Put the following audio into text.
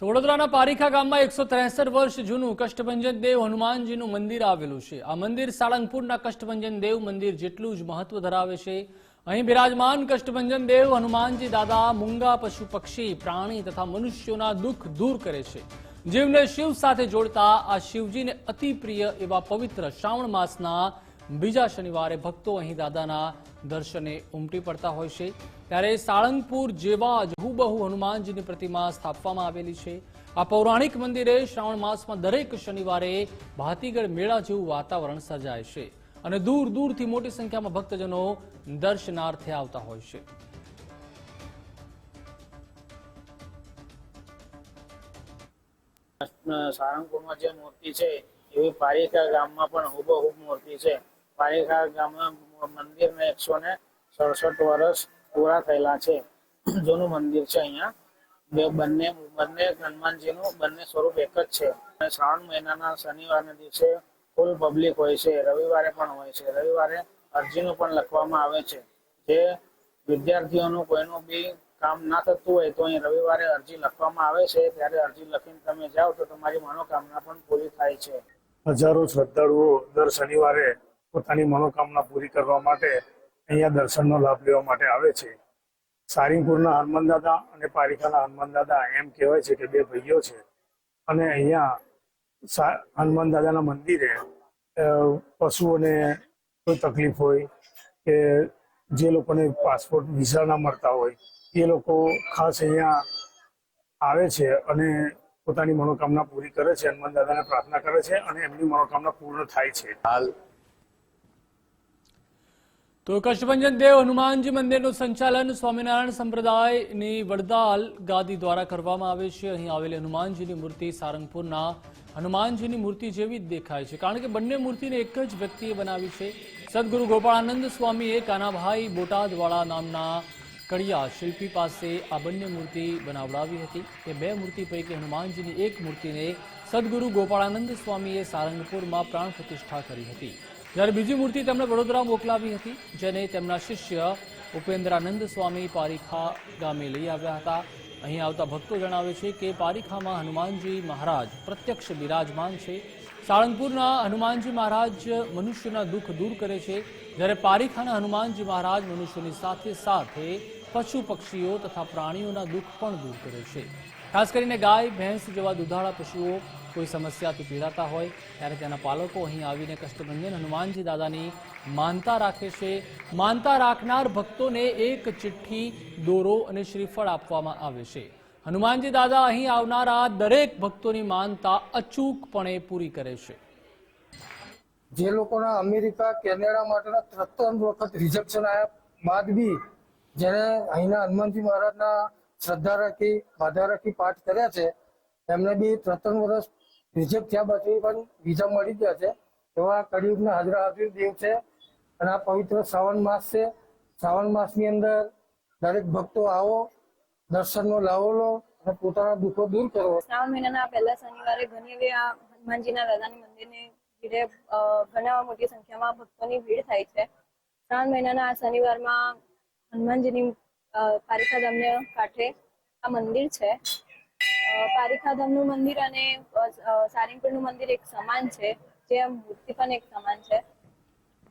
તો પારીખા ગામમાં એકસો ત્રેસઠ વર્ષ જૂનું કષ્ટભંજન દેવ હનુમાનજીનું મંદિર આવેલું છે. આ મંદિર સાળંગપુરના કષ્ટભંજન દેવ મંદિર જેટલું જ મહત્વ ધરાવે છે. અહીં બિરાજમાન કષ્ટભંજન દેવ હનુમાનજી દાદા મૂંગા પશુ પક્ષી, પ્રાણી તથા મનુષ્યોના દુઃખ દૂર કરે છે. જીવને શિવ સાથે જોડતા આ શિવજીને અતિ પ્રિય એવા પવિત્ર શ્રાવણ માસના બીજા શનિવારે ભક્તો અહીં દાદાના દર્શને ઉમટી પડતા હોય છે. ત્યારે સાળંગપુર જેવા જ હુબહુ હનુમાનજીની પ્રતિમા સ્થાપવામાં આવેલી છે. આ પૌરાણિક મંદિરે શ્રાવણ માસમાં દરેક શનિવારે ભાતીગઢ મેળા જેવું વાતાવરણ સર્જાય છે અને દૂર દૂરથી મોટી સંખ્યામાં ભક્તજનો દર્શનાર્થે આવતા હોય છે. સારંગપુરમાં જે મૂર્તિ છે, એવી પારિકા ગામમાં પણ હુબહુબ મૂર્તિ છે. પારિકા ગામના મંદિરને એકસો ને સડસઠ વર્ષ પૂરા થયેલા છે. જૂનું મંદિર છે અહીંયા. બંને બંને હનુમાનજીનું, બંને સ્વરૂપ એક જ છે. શ્રાવણ મહિનાના શનિવારના દિવસે ફૂલ પબ્લિક હોય છે. રવિવારે પણ હોય છે. રવિવારે અરજીનું પણ લખવામાં આવે છે જે વિદ્યાર્થીઓનું કોઈનું બી કામ ના થતું હોય તો અહીં રવિવારે અરજી લખવામાં આવે છે. ત્યારે અરજી લખીને તમે જાઓ તો તમારી મનોકામના પણ પૂરી થાય છે. હજારો શ્રદ્ધાળુઓ દર શનિવારે પોતાની મનોકામના પૂરી કરવા માટે અહીંયા દર્શનનો લાભ લેવા માટે આવે છે. સારંગપુરના હનુમાન દાદા અને પારિકાના હનુમાન દાદા એમ કહેવાય છે કે બે ભાઈઓ છે. અને અહીંયા હનુમાન દાદાના મંદિરે પશુઓને કોઈ તકલીફ હોય કે જે લોકોને પાસપોર્ટ વિઝા ના મળતા હોય, એ લોકો ખાસ અહીંયા આવે છે અને પોતાની મનોકામના પૂરી કરે છે, હનુમાન દાદાને પ્રાર્થના કરે છે અને એમની મનોકામના પૂર્ણ થાય છે. તો કષ્ટભંજન દેવ હનુમાનજી મંદિરનું સંચાલન સ્વામિનારાયણ સંપ્રદાયની વડદાલ ગાદી દ્વારા કરવામાં આવે છે. અહીં આવેલી હનુમાનજીની મૂર્તિ સારંગપુરના હનુમાનજીની મૂર્તિ જેવી જ દેખાય છે. કારણ કે બંને મૂર્તિને એક જ વ્યક્તિએ બનાવી છે. સદગુરુ ગોપાળાનંદ સ્વામીએ કાનાભાઈ બોટાદવાળા નામના કડિયા શિલ્પી પાસે આ બંને મૂર્તિ બનાવડાવી હતી. એ બે મૂર્તિ પૈકી હનુમાનજીની એક મૂર્તિને સદગુરુ ગોપાળાનંદ સ્વામીએ સારંગપુરમાં પ્રાણ પ્રતિષ્ઠા કરી હતી. જ્યારે બીજી મૂર્તિ તેમણે વડોદરા મોકલાવી હતી, જેને તેમના શિષ્ય ઉપેન્દ્રાનંદ સ્વામી પારીખા ગામે લઈ આવ્યા હતા. અહીં આવતા ભક્તો જણાવે છે કે પારીખામાં હનુમાનજી મહારાજ પ્રત્યક્ષ બિરાજમાન છે. સાળંગપુરના હનુમાનજી મહારાજ મનુષ્યના દુઃખ દૂર કરે છે. જ્યારે પારીખાના હનુમાનજી મહારાજ મનુષ્યની સાથે સાથે પશુ પક્ષીઓ તથા પ્રાણીઓના દુઃખ પણ દૂર કરે છે. ખાસ કરીને ગાય, ભેંસ જેવા દુધાળા પશુઓ કોઈ સમસ્યાથી પીડાતા હોય, ત્યારે તેના પાલકો અહીં આવીને કષ્ટભંજન હનુમાનજી દાદાની માનતા રાખે છે. માનતા રાખનાર ભક્તોને એક ચિઠ્ઠી, દોરો અને શ્રીફળ આપવામાં આવે છે. હનુમાનજી દાદા અહીં આવનારા દરેક ભક્તોની માનતા અચૂકપણે પૂરી કરે છે. જે લોકોના અમેરિકા, કેનેડા માટેના ત્રણ વખત રિજેક્શન આવ્યા બાદ બી જેને અહીંના હનુમાનજી મહારાજના શ્રદ્ધા રાખી, બાધા રાખી પાઠ કર્યા છે. એમને બી ત્રણ વર્ષ રિજેક્ટ થયા પછી પણ વિઝા મળી ગયા છે. એવા કળિયુગના હાજરા હાજર દેવ છે. અને આ પવિત્ર શ્રાવણ માસ છે. શ્રાવણ માસની અંદર દરેક ભક્તો આવો, દર્શનનો લાવો લો અને પોતાના દુઃખો દૂર કરો. શ્રાવણ મહિનાના પહેલા શનિવારે ઘણી એવી આ હનુમાનજીના દાદાની મંદિરને ભીડે ઘણા મોટી સંખ્યામાં ભક્તોની ભીડ થાય છે. શ્રાવણ મહિનાના આ શનિવારમાં હનુમાનજીની અ, પારિકા ધામને કાંઠે આ મંદિર છે. પારિકા મંદિર અને સારંગપુરનું મંદિર એક સમાન છે. જે મૂર્તિ પણ એક સમાન છે.